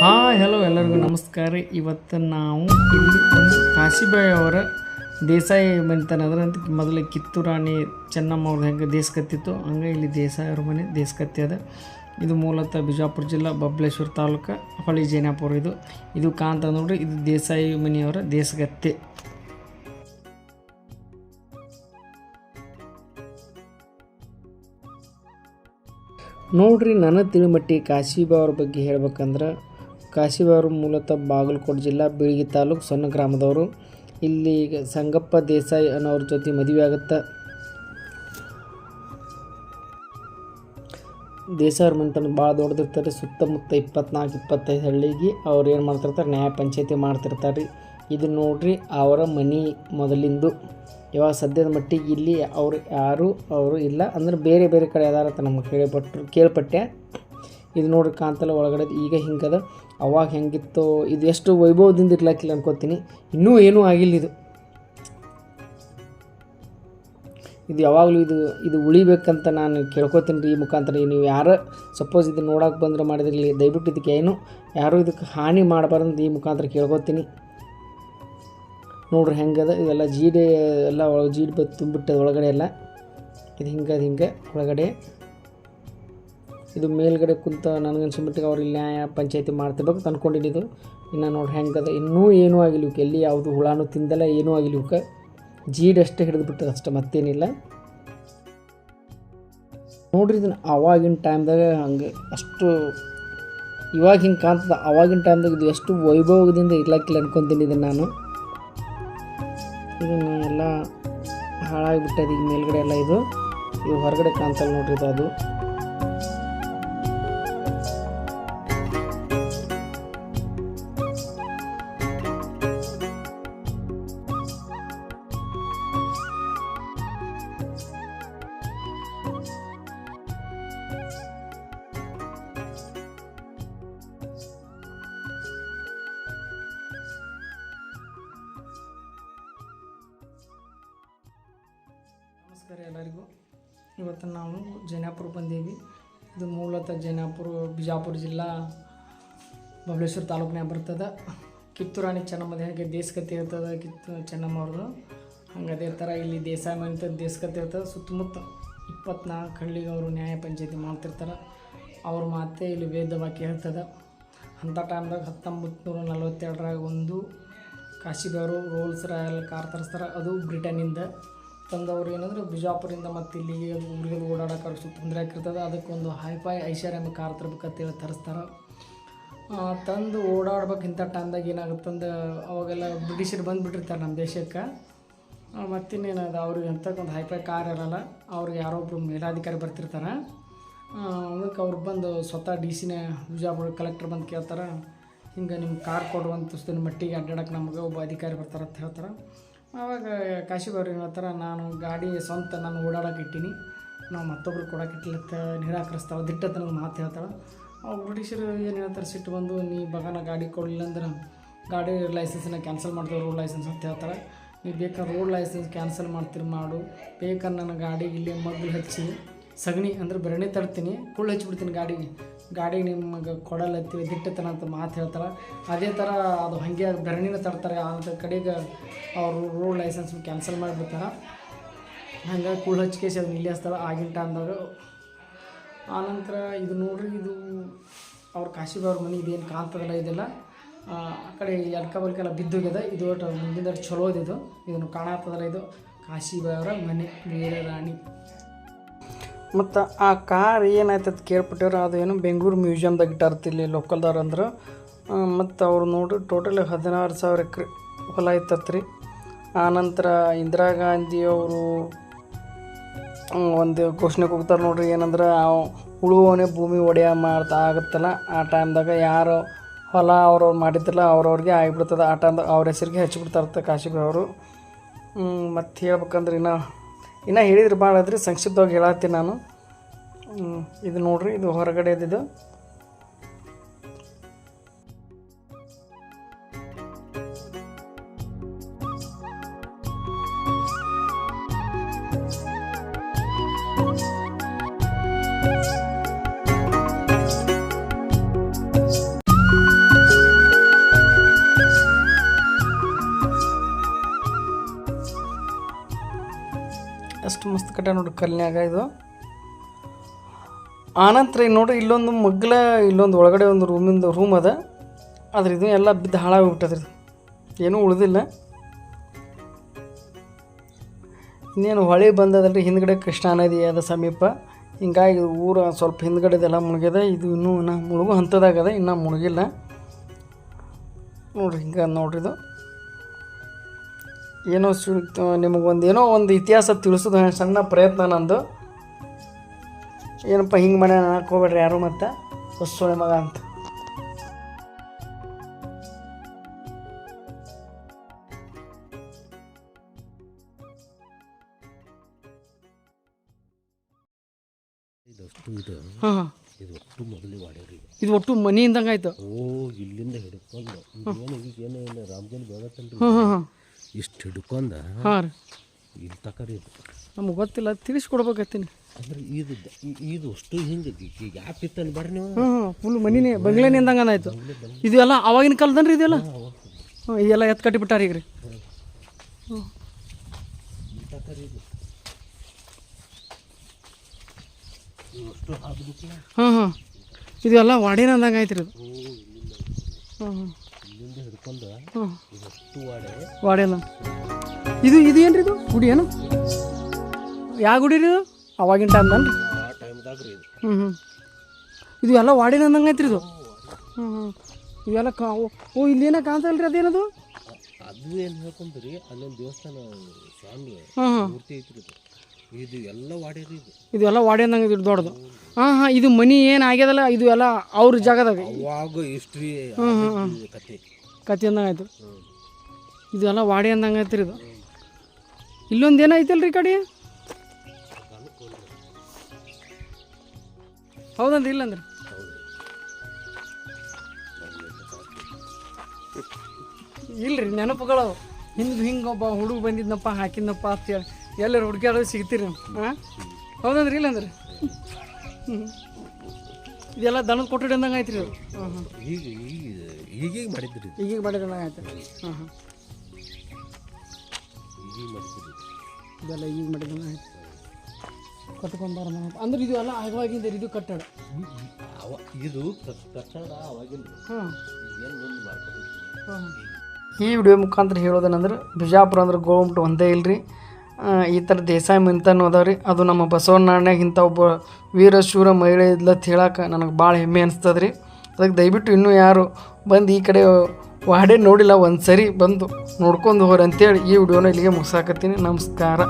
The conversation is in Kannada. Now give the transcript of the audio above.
ಹಾಯ್ ಹಲೋ ಎಲ್ಲರಿಗೂ ನಮಸ್ಕಾರ. ಇವತ್ತು ನಾವು ಇಲ್ಲಿ ಕಾಶಿಬಾಯಿ ಅವರ ದೇಸಾಯಿ ಮನೆತನ ಅಂದ್ರೆ ಅಂತ ಮೊದಲು ಕಿತ್ತೂರು ರಾಣಿ ಚೆನ್ನಮ್ಮ ಅವ್ರದ್ದು ಹೆಂಗೆ ದೇಶಕತ್ತಿತ್ತು ಹಂಗೆ ಇಲ್ಲಿ ದೇಸಾಯಿ ಅವ್ರ ಮನೆ ದೇಶಕತ್ತಿ ಅದ. ಇದು ಮೂಲತಃ ಬಿಜಾಪುರ ಜಿಲ್ಲಾ ಬಬ್ಲೇಶ್ವರ ತಾಲೂಕು ಹೊಳಿ ಜೈನಾಪುರ ಇದು. ಇದು ಕಾಂತ ನೋಡ್ರಿ, ಇದು ದೇಸಾಯಿ ಮನೆಯವರ ದೇಶಗತ್ತೆ. ನೋಡ್ರಿ, ನನ್ನ ತಿಳಿಮಟ್ಟಿ ಕಾಶಿಬಾ ಅವ್ರ ಬಗ್ಗೆ ಹೇಳ್ಬೇಕಂದ್ರೆ ಕಾಶಿಬಾ ಮೂಲತಃ ಬಾಗಲಕೋಟೆ ಜಿಲ್ಲಾ ಬೀಳಗಿ ತಾಲೂಕು ಸಣ್ಣ ಗ್ರಾಮದವರು. ಇಲ್ಲಿ ಸಂಗಪ್ಪ ದೇಸಾಯಿ ಅನ್ನೋರ ಜೊತೆ ಮದುವೆ ಆಗುತ್ತೆ. ದೇಸಾಯವ್ರ ಮನೆತನ ಭಾಳ ದೊಡ್ಡದಿರ್ತಾರೆ, ಸುತ್ತಮುತ್ತ ಇಪ್ಪತ್ನಾಲ್ಕು, ಇಪ್ಪತ್ತೈದು ಹಳ್ಳಿಗೆ ಅವ್ರು ಏನು ಮಾಡ್ತಿರ್ತಾರೆ, ನ್ಯಾಯ ಪಂಚಾಯತಿ ಮಾಡ್ತಿರ್ತಾರೆ ರೀ ಇದು ನೋಡ್ರಿ, ಅವರ ಮನೆ ಮೊದಲಿಂದು. ಇವಾಗ ಸದ್ಯದ ಮಟ್ಟಿಗೆ ಇಲ್ಲಿ ಅವರು ಯಾರು, ಅವರು ಇಲ್ಲ. ಅಂದ್ರೆ ಬೇರೆ ಬೇರೆ ಕಡೆ ಅಂತ ನಮ್ಗೆ ಕೇಳ್ಪಟ್ರು, ಕೇಳ್ಪಟ್ಟೆ. ಇದು ನೋಡ್ರಿ ಕಾಂತಲ್ಲ ಒಳಗಡೆ ಈಗ ಹಿಂಗದ. ಅವಾಗ ಹೆಂಗಿತ್ತು, ಇದು ಎಷ್ಟು ವೈಭವದಿಂದ ಇರ್ಲಾಕಿಲ್ಲ ಅನ್ಕೋತೀನಿ. ಇನ್ನೂ ಏನೂ ಆಗಿಲ್ಲ ಇದು. ಇದು ಯಾವಾಗಲೂ ಇದು ಇದು ಉಳಿಬೇಕಂತ ನಾನು ಕೇಳ್ಕೊತೀನಿ ರೀ ಈ ಮುಖಾಂತರ. ನೀವು ಯಾರು ಸಪೋಸ್ ಇದು ನೋಡೋಕೆ ಬಂದ್ರೆ ಮಾಡಿದ್ರಲ್ಲಿ ದಯವಿಟ್ಟು ಇದಕ್ಕೆ ಏನು, ಯಾರೂ ಇದಕ್ಕೆ ಹಾನಿ ಮಾಡಬಾರ್ದು ಈ ಮುಖಾಂತರ ಕೇಳ್ಕೊತೀನಿ. ನೋಡ್ರಿ ಹೆಂಗದ? ಇದೆಲ್ಲ ಜೀಡೆ, ಎಲ್ಲ ಒಳಗೆ ಜೀಡ್ ಬತ್ ತುಂಬಿಟ್ಟದ ಒಳಗಡೆ ಎಲ್ಲ. ಇದು ಹಿಂಗೆ, ಅದು ಹಿಂಗೆ, ಒಳಗಡೆ. ಇದು ಮೇಲ್ಗಡೆ ಕುಂತ ನನಗನ್ಸಿಬಿಟ್ಟಿಗೆ ಅವ್ರು ಇಲ್ಲಿ ನ್ಯಾಯ ಪಂಚಾಯತಿ ಮಾಡ್ತಿರ್ಬೇಕು ಅಂತ ಅನ್ಕೊಂಡಿದ್ದು ಇದು. ಇನ್ನು ನೋಡ್ರಿ ಹೆಂಗದ? ಇನ್ನೂ ಏನೂ ಆಗಿಲ್ಲ ಇವಕ್ಕೆ. ಎಲ್ಲಿ ಯಾವುದು ಹುಳಾನು ತಿಂದಲ್ಲ, ಏನೂ ಆಗಿಲ್ಲ ಇವಕ್ಕೆ. ಜೀಡ್ ಅಷ್ಟೇ ಹಿಡಿದು ಬಿಟ್ಟದ ಅಷ್ಟೇ, ಮತ್ತೇನಿಲ್ಲ. ನೋಡ್ರಿ ಇದನ್ನು ಅವಾಗಿನ ಟೈಮ್ದಾಗ ಹಂಗೆ ಅಷ್ಟು ಇವಾಗ ಹಿಂಗೆ ಕಾಣ್ತದ. ಅವಾಗಿನ ಟೈಮ್ದಾಗ ಇದು ಎಷ್ಟು ವೈಭವದಿಂದ ಇರ್ಲಾಕಿಲ್ಲ ಅನ್ಕೊತೀನಿ ಇದನ್ನು ನಾನು. ಇದನ್ನು ಎಲ್ಲ ಹಾಳಾಗಿಬಿಟ್ಟದ ಈಗ ಮೇಲ್ಗಡೆ ಎಲ್ಲ ಇದು. ಇವು ಹೊರಗಡೆ ಕಾಣ್ತಲ್ಲ ನೋಡ್ರಿ ಇದು ಅದು. ನಮಸ್ಕಾರ ಎಲ್ಲರಿಗೂ. ಇವತ್ತು ನಾವು ಜೈನಾಪುರ ಬಂದೀವಿ. ಇದು ಮೂಲತಃ ಜೈನಾಪುರ, ಬಿಜಾಪುರ ಜಿಲ್ಲಾ ಬಬಲೇಶ್ವರ ತಾಲೂಕಿನಾಗ ಬರ್ತದೆ. ಕಿತ್ತೂರಾಣಿ ಚೆನ್ನಮ್ಮ ಹೇಗೆ ದೇಶಕತೆ ಇರ್ತದೆ ಕಿತ್ತು ಚೆನ್ನಮ್ಮ ಅವ್ರದ್ದು ಹಂಗೆ ಅದೇ ಥರ ಇಲ್ಲಿ ದೇಸಾಯಿ ಅಂತ ದೇಶಕತೆ ಇರ್ತದೆ. ಸುತ್ತಮುತ್ತ ಇಪ್ಪತ್ನಾಲ್ಕು ಹಳ್ಳಿಗೆ ಅವರು ನ್ಯಾಯ ಪಂಚಾಯತಿ ಮಾಡ್ತಿರ್ತಾರೆ. ಅವ್ರ ಮಾತೆ ಇಲ್ಲಿ ವೇದ ಬಾಕಿ ಹೇಳ್ತದೆ. ಅಂಥ ಟೈಮ್ದಾಗ ಹತ್ತೊಂಬತ್ತು ನೂರ ನಲ್ವತ್ತೆರಡರಾಗ ಒಂದು ಕಾಶಿಬೇವರು ರೋಲ್ಸ್ ರಾಯಲ್ ಕಾರ್ ತರಿಸ್ತಾರೆ. ಅದು ಬ್ರಿಟನ್ನಿಂದ. ತಂದವರು ಏನಂದ್ರೆ ಬಿಜಾಪುರಿಂದ ಮತ್ತು ಇಲ್ಲಿಗೆ ಊರಿಗೆ ಓಡಾಡಕ್ಕೆ ಸ್ವಲ್ಪ ತೊಂದರೆ ಆಗಿರ್ತದೆ ಅದಕ್ಕೊಂದು ಹೈಫೈ ಐಶ್ವರ್ಯ ಕಾರ್ ತರಬೇಕಂತೇಳಿ ತರಿಸ್ತಾರೆ. ತಂದು ಓಡಾಡ್ಬೇಕು ಇಂಥ ಟೈಮ್ದಾಗ ಏನಾಗುತ್ತಂದು ಅವಾಗೆಲ್ಲ ಬ್ರಿಟಿಷರು ಬಂದುಬಿಟ್ಟಿರ್ತಾರೆ ನಮ್ಮ ದೇಶಕ್ಕೆ. ಮತ್ತಿನ್ನೇನದು, ಅವ್ರಿಗೆ ಅಂತಕ್ಕೊಂದು ಹೈಫೈ ಕಾರ್ ಇರಲ್ಲ, ಅವ್ರಿಗೆ ಯಾರೋ ಒಬ್ಬರು ಮೇಲಾಧಿಕಾರಿ ಬರ್ತಿರ್ತಾರೆ. ಅದಕ್ಕೆ ಅವ್ರು ಬಂದು ಸ್ವತಃ ಡಿ ಸಿನೇ ಬಿಜಾಪುರ ಕಲೆಕ್ಟರ್ ಬಂದು ಕೇಳ್ತಾರೆ, ಹಿಂಗೆ ನಿಮ್ಮ ಕಾರ್ ಕೊಡುವಂಥ ಮಟ್ಟಿಗೆ ಅಡ್ಡಾಡಕ್ಕೆ ನಮಗೆ ಒಬ್ಬ ಅಧಿಕಾರಿ ಬರ್ತಾರೆ ಅಂತ ಹೇಳ್ತಾರೆ. ಆವಾಗ ಕಾಶಿಬಾವ್ರು ಏನು ಹೇಳ್ತಾರೆ ನಾನು ಗಾಡಿ ಸ್ವಂತ ನಾನು ಓಡಾಡಕ್ಕೆ ಇಟ್ಟೀನಿ. ನಾವು ಮತ್ತೊಬ್ರು ಕೊಡಕ್ಕೆ ಇಟ್ಲತ್ತ ದಿಟ್ಟ ದಿಟ್ಟತನ ಮಾತು ಹೇಳ್ತಾಳೆ. ಅವಾಗ ಬ್ರಿಟಿಷರು ಏನು ಹೇಳ್ತಾರೆ, ಸಿಟ್ಟು ಬಂದು, ನೀ ಬಗನ ಗಾಡಿ ಕೊಡಲಿಲ್ಲ ಅಂದ್ರೆ ಗಾಡಿ ಲೈಸೆನ್ಸನ್ನ ಕ್ಯಾನ್ಸಲ್ ಮಾಡ್ತೀವಿ ರೋಡ್ ಲೈಸೆನ್ಸ್ ಅಂತ ಹೇಳ್ತಾರೆ. ನೀವು ಬೇಕಾದ್ರೆ ರೋಡ್ ಲೈಸೆನ್ಸ್ ಕ್ಯಾನ್ಸಲ್ ಮಾಡ್ತೀರಿ, ಮಾಡು. ಬೇಕಾದ್ರೆ ನನ್ನ ಗಾಡಿಗೆ ಇಲ್ಲಿ ಮಗ್ಲು ಹಚ್ಚಿ ಸಗಣಿ ಅಂದ್ರೆ ಬೆರಣಿ ತರ್ತೀನಿ, ಕುಳ್ಳು ಹಚ್ಚಿಬಿಡ್ತೀನಿ ಗಾಡಿಗೆ. ಗಾಡಿಗೆ ನಿಮಗೆ ಕೊಡಲತ್ತೀವಿ ದಿಟ್ಟತನ ಅಂತ ಮಾತು ಹೇಳ್ತಾರೆ. ಅದೇ ಥರ ಅದು ಹಾಗೆ ಬೆರಣಿನ ತರ್ತಾರೆ ಅಂತ ಕಡೆಗೆ ಅವರು ರೋಡ್ ಲೈಸೆನ್ಸ್ ಕ್ಯಾನ್ಸಲ್ ಮಾಡಿಬಿಡ್ತಾರೆ. ಹಂಗೆ ಕುಳ್ಳು ಹಚ್ಕೇಸಿ ಅದು ನಿಲ್ಲಿಸ್ತಾರೆ ಆಗಿನ ಟೈಮ್ದಾಗ ಆನಂತರ ಇದು ನೋಡ್ರಿ, ಇದು ಅವ್ರ ಕಾಶಿಬಾರ ಮನೆ ಇದೇನು ಕಾಣ್ತದಲ್ಲ ಇದೆಲ್ಲ. ಆ ಕಡೆ ಎಡ್ಕ ಬಲ್ಕೆಲ್ಲ ಬಿದ್ದೋಗ್ಯದ, ಇದು ಒಟ್ಟು ಮುಂದಿನ ಚಲೋದಿದು ಇದು. ಇದನ್ನು ಕಾಣತ್ತದಲ್ಲ ಇದು. ಕಾಶಿಬಾರ ಮನೆ ವೀರ ರಾಣಿ. ಮತ್ತು ಆ ಕಾರ್ ಕೇಳ್ಬಿಟ್ಟಿವ್ರ ಅದು ಏನು ಬೆಂಗಳೂರು ಮ್ಯೂಸಿಯಮ್ದಾಗ ಇಟ್ಟಾರ್ತಿ ಇಲ್ಲಿ ಲೋಕಲ್ದವ್ರು ಅಂದ್ರೆ. ಮತ್ತು ಅವ್ರು ನೋಡಿ ಟೋಟಲ್ ಹದಿನಾರು ಸಾವಿರ ಎಕ್ರೆ ಹೊಲ ಇತ್ತತ್ರಿ ಆನಂತರ ಇಂದಿರಾ ಗಾಂಧಿ ಅವರು ಒಂದು ಘೋಷಣೆ ಕೊಡ್ತಾರೆ ನೋಡ್ರಿ, ಏನಂದ್ರೆ ಉಳುವವನೇ ಭೂಮಿ ಒಡೆಯ ಮಾಡ್ತಾ ಆಗುತ್ತಲ್ಲ, ಆ ಟೈಮ್ದಾಗ ಯಾರು ಹೊಲ ಅವ್ರವ್ರು ಮಾಡಿದ್ರಲ್ಲ, ಅವ್ರವ್ರಿಗೆ ಆಗಿಬಿಡ್ತದೆ, ಆ ಟೈಮ್ದಾಗ ಅವ್ರ ಹೆಸರಿಗೆ ಹಚ್ಚಿಬಿಡ್ತಾರೆ ಕಾಶಿಬಿ ಅವರು ಮತ್ತು ಹೇಳ್ಬೇಕಂದ್ರೆ ಇನ್ನು ಇನ್ನು ಹೇಳಿದ್ರೆ ಭಾಳ ಅದ್ರಿ ಸಂಕ್ಷಿಪ್ತವಾಗಿ ಹೇಳತ್ತೀನಿ ನಾನು. ಇದು ನೋಡ್ರಿ ಇದು ಹೊರಗಡೆ Thank ಎಷ್ಟು ಕಟ್ಟ ನೋಡಿ ಕಲ್ನ್ಯಾಗ ಇದು. ಆನಂತರ ಇಲ್ಲಿ ನೋಡ್ರಿ ಇಲ್ಲೊಂದು ಮಗ್ಲ, ಇಲ್ಲೊಂದು ಒಳಗಡೆ ಒಂದು ರೂಮಿಂದು ರೂಮ್ ಅದ. ಆದ್ರೆ ಇದು ಎಲ್ಲ ಬಿದ್ದು ಹಾಳಾಗ್ಬಿಟ್ಟದ್ರಿ ಇದು ಏನೂ ಉಳಿದಿಲ್ಲ. ಇನ್ನೇನು ಹೊಳೆ ಬಂದದಲ್ರಿ, ಹಿಂದ್ಗಡೆ ಕೃಷ್ಣಾ ನದಿ ಅದ ಸಮೀಪ. ಹಿಂಗಾಗಿ ಊರ ಸ್ವಲ್ಪ ಹಿಂದ್ಗಡೆದೆಲ್ಲ ಮುಳುಗ್ಯದ. ಇದು ಇನ್ನೂ ಇನ್ನು ಮುಳುಗು ಹಂತದಾಗದ ಇನ್ನೂ ಮುಳುಗಿಲ್ಲ. ನೋಡ್ರಿ ಹಿಂಗೆ ನೋಡ್ರಿ ಇದು. ಏನೋ ನಿಮಗೊಂದು ಏನೋ ಒಂದು ಇತಿಹಾಸ ತಿಳಿಸೋದು ಸಣ್ಣ ಪ್ರಯತ್ನ ನಂದು. ಏನಪ್ಪ ಹಿಂಗೆ ಮನೆ ಹಾಕೋಬೇಡ್ರಿ ಯಾರು ಮತ್ತೆ? ಹೊಸೊಳೆ ಮಗ ಅಂತ. ಇದು ಹಾಂ ಹಾಂ. ಇದು ಒಟ್ಟು ಮೊದಲೇ ಇದ್ದಂಗೆ ಇದು. ಒಟ್ಟು ಮನೆಯಿಂದಂಗೆ ಆಯ್ತು ಓ ಇಲ್ಲಿಂದ ಹಿಡ್ಕೊಂಡು. ಏನು ಈಗ ಏನು ರಾಮಜನ್ ಇಷ್ಟು ಹಿಡ್ಕೊಂಡ ಹಾಂ ರೀ. ಇಲ್ಲಿ ತಕರಿ ನಮ್ಗೆ ಗೊತ್ತಿಲ್ಲ ತಿಳಿಸ್ಕೊಡ್ಬೇಕತ್ತೀನಿ ಅಂದ್ರೆ ಇದು ಇದು ಅಷ್ಟು ಹಿಂಗೆ ಈಗ ಯಾಕೆ ಇತ್ತನ್ ಬರ್ರಿ ನೀವು? ಹ್ಞೂ ಹ್ಞೂ ಫುಲ್ ಮನಿನೇ ಬಂಗ್ಲೆನೇ ಅಂದಂಗೆ ಆಯ್ತು ಇದೆಲ್ಲ ಅವಾಗಿನ ಕಾಲದನ್ರಿ ಇದೆಲ್ಲ? ಹ್ಞೂ ಇದೆಲ್ಲ ಎತ್ತು ಕಟ್ಟಿಬಿಟ್ಟಾರ ಈಗ ರೀ. ಹಾಕ್ಬಿಟ್ಲ ಹಾಂ ಹಾಂ ಇದೆಲ್ಲ ವಾಡಿನ ಅಂದಂಗೆ ಆಯ್ತು ರೀ ಓ ಇಲ್ಲಿಂದ. ಹ್ಞೂ ಹಿಡ್ಕೊಂಡು ಅಷ್ಟು ವಾಡೆ ವಾಡಿಯಲ್ಲ ಇದು ಇದು ಏನು ರೀ ಇದು? ಗುಡಿ ಏನು? ಯಾವ ಗುಡಿ ರೀ ಇದು? ಅವಾಗಿನ ಟೈಮ್ದನ್ ಆ ಟೈಮ್ದಾಗ ರೀ ಇದು. ಹ್ಞೂ ಹ್ಞೂ ಇದು ಎಲ್ಲ ವಾಡಿನ ಅಂದಂಗೆ ಐತ್ರಿ ಇದು? ಹ್ಞೂ ಹ್ಞೂ ಇವೆಲ್ಲ ಕಾ ಓ ಇಲ್ಲಿ ಇಲ್ಲೇನ ಕಾಣ್ತಲ್ಲ ರೀ ಅದೇನದು ಅದು ಏನು ಹೇಳ್ಕೊಂಡ್ರಿ ಅಲ್ಲೊಂದು ದೇವಸ್ಥಾನ ಸ್ವಾಮಿ ಮೂರ್ತಿ ಐತ್ರಿ ಇದು. ಇದು ಎಲ್ಲ ವಾಡ್ಯಾರಿ ಇದು. ಇದು ಎಲ್ಲ ದೊಡ್ಡದು. ಹಾಂ ಹಾಂ ಇದು ಮನಿ ಏನು ಆಗ್ಯದಲ್ಲ ಇದು ಎಲ್ಲ ಅವ್ರ ಜಾಗದಾಗ. ಅವಾಗ ಹಿಸ್ಟ್ರಿ ಕತೆ ಕತ್ತಿ ಅಂದಂಗೆ ಆಯ್ತು. ಇದು ಎಲ್ಲ ವಾಡಿ ಅಂದಂಗೆ ರೀ ಇದು. ಇಲ್ಲೊಂದು ಏನೋ ಐತಲ್ರಿ ಈ ಕಡೆ? ಹೌದಂದ್ರೆ ಇಲ್ಲಂದ್ರೆ? ಇಲ್ರಿ ನೆನಪುಗಳು ಹಿಂಗೆ ಹಿಂಗೆ ಒಬ್ಬ ಹುಡುಗ ಬಂದಿದ್ನಪ್ಪ ಹಾಕಿದ್ನಪ್ಪ ಅಂತೇಳಿ. ಎಲ್ಲರೂ ಹುಡುಕಾಡೋದು ಸಿಗ್ತೀರಿ ನೀವು ಹಾಂ ಹೌದಂದ್ರಿ ಇಲ್ಲಂದ್ರಿ? ಹ್ಞೂ ಇದೆಲ್ಲ ದನದ ಕೊಠಡಿ ಅಂದಂಗೆ ಆಯ್ತು ರೀ ಹಾಂ ಹಾಂ ಈಗ ಈಗ ಈಗೀಗ ಮಾಡಿದ್ರಿ ಈಗೀಗ ಮಾಡಿದ್ರೆ ಆಯ್ತು ಹಾಂ ಹಾಂ ಈಗೀಗ ಮಾಡಿದ್ರಿ ಇದು. ಇದೆಲ್ಲ ಈಗ ಮಾಡಿದ್ರೆ ಆಯ್ತು ಕಟ್ಕೊಂಬಾರ ಅಂದ್ರೆ ಇದು ಎಲ್ಲ ಆಗವಾಗಿಂದ ಇದು ಕಟ್ಟಡ. ಅವ ಇದು ಕಟ್ಟಡ ಅವಾಗಿಂದ. ಹಾಂ ಈ ವಿಡಿಯೋ ಮುಖಾಂತರ ಹೇಳೋದೇನಂದ್ರೆ ಬಿಜಾಪುರ ಅಂದ್ರೆ ಗೋಮಟ್ ಒಂದೇ ಇಲ್ರಿ. ಈ ಥರ ದೇಸಾಯಿ ಮಿಂತನೂ ರೀ ಅದು ನಮ್ಮ ಬಸವಣ್ಣನಾಡ್ಯಾಗ ಇಂಥ ಒಬ್ಬ ವೀರ ಶೂರ ಮಹಿಳೆ ಇದ್ಲತ್ ಹೇಳಕ್ಕೆ ನನಗೆ ಭಾಳ ಹೆಮ್ಮೆ ಅನಿಸ್ತದೆ ರೀ ಅದಕ್ಕೆ ದಯವಿಟ್ಟು ಇನ್ನೂ ಯಾರು ಬಂದು ಈ ಕಡೆ ವಾಡೆ ನೋಡಿಲ್ಲ ಒಂದು ಸರಿ ಬಂದು ನೋಡ್ಕೊಂಡು ಹೋಗ್ರಿ ಅಂತೇಳಿ ಈ ವಿಡಿಯೋನ ಇಲ್ಲಿಗೆ ಮುಗಿಸಾಕತ್ತೀನಿ. ನಮಸ್ಕಾರ.